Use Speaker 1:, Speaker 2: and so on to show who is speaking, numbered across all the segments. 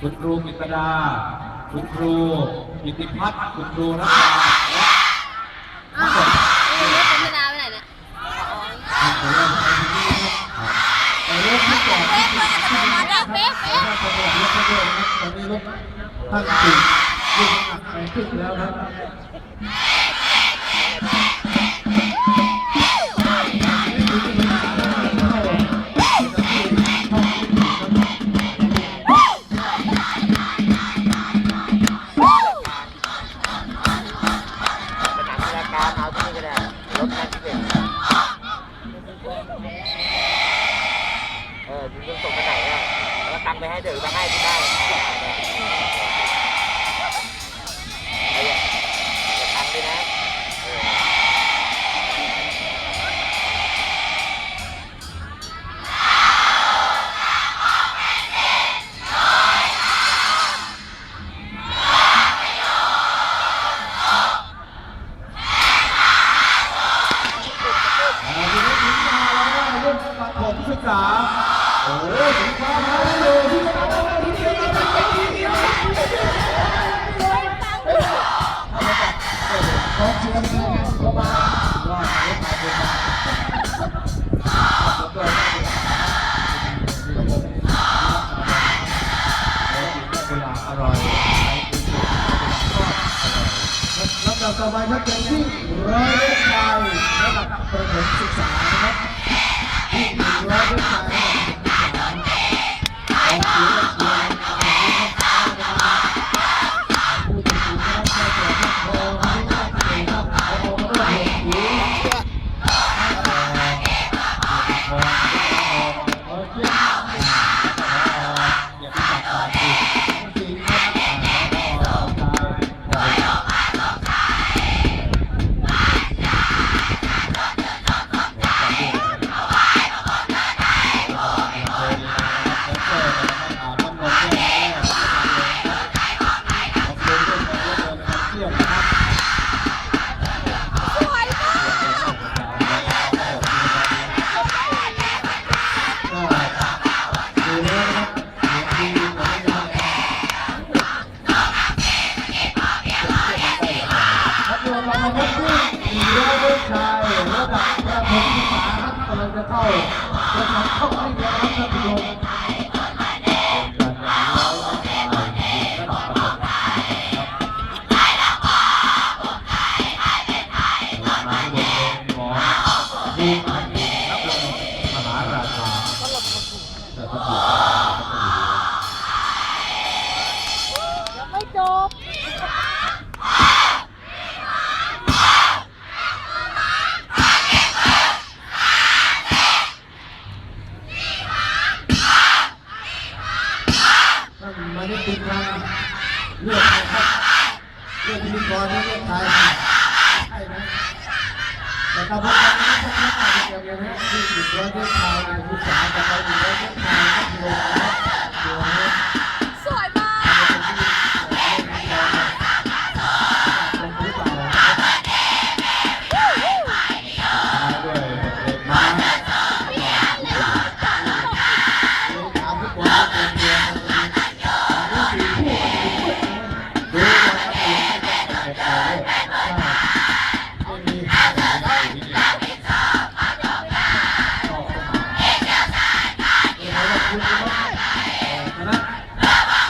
Speaker 1: คุณครูกิตดาคุณครูกิติพัฒน์คุณครูรัตนาและ
Speaker 2: อ้าวเออแล้วคุณธนาไปไหนเนี่ย
Speaker 1: แต่เรื่องที่ก่อน
Speaker 2: เป๊ะเลยอัตโนมัติอะเป๊ะเป๊ะ
Speaker 1: ท่านประกอบรถด้ยนะครับตอนนี้รถท่านติดยิ่งหนักไปขึ้นแล้วครับา
Speaker 3: มกีฬาเอาที่นี่ก็ได้รถแม็กซ์เป็นเออคุณจะส่งไปไหนอะแล้วตังไปให้เดี๋ยวไปให้ที่บ้าน นะ
Speaker 1: รุ่นประถมศึกษา โอ้ยถึงความาแล้วอยู่ที่จะทำทีเดียวทีเดียวทีเดียวของเชียร์มีเข้ามาว่าเล็กมาเป็นมาแล้วก็เวลาอร่อยลำดับต่อไปครับเป็นที่ร้อยเล็กชายระดับประถมศึกษา I'm on. ครับโยมเราพบที่สี่ร้อยลูกชายระดับประถมศึกษาครับกำลังจะเข้าจะทำเข้าให้แล้วครับท่านผู้ชม นิติการเลือกใครครับเลือกพิธีกรนี่เลือกใครใช่ไหมแต่ตาพวกเราไม่ใช่แค่การเดียวกันนะที่หยุดร้อเลือกชายในา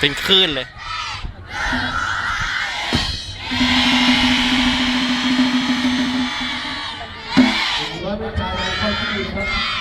Speaker 1: เป็นคลื่นเลย ร้อย
Speaker 2: เม
Speaker 1: ตรชายเข้าที่ครั
Speaker 4: บ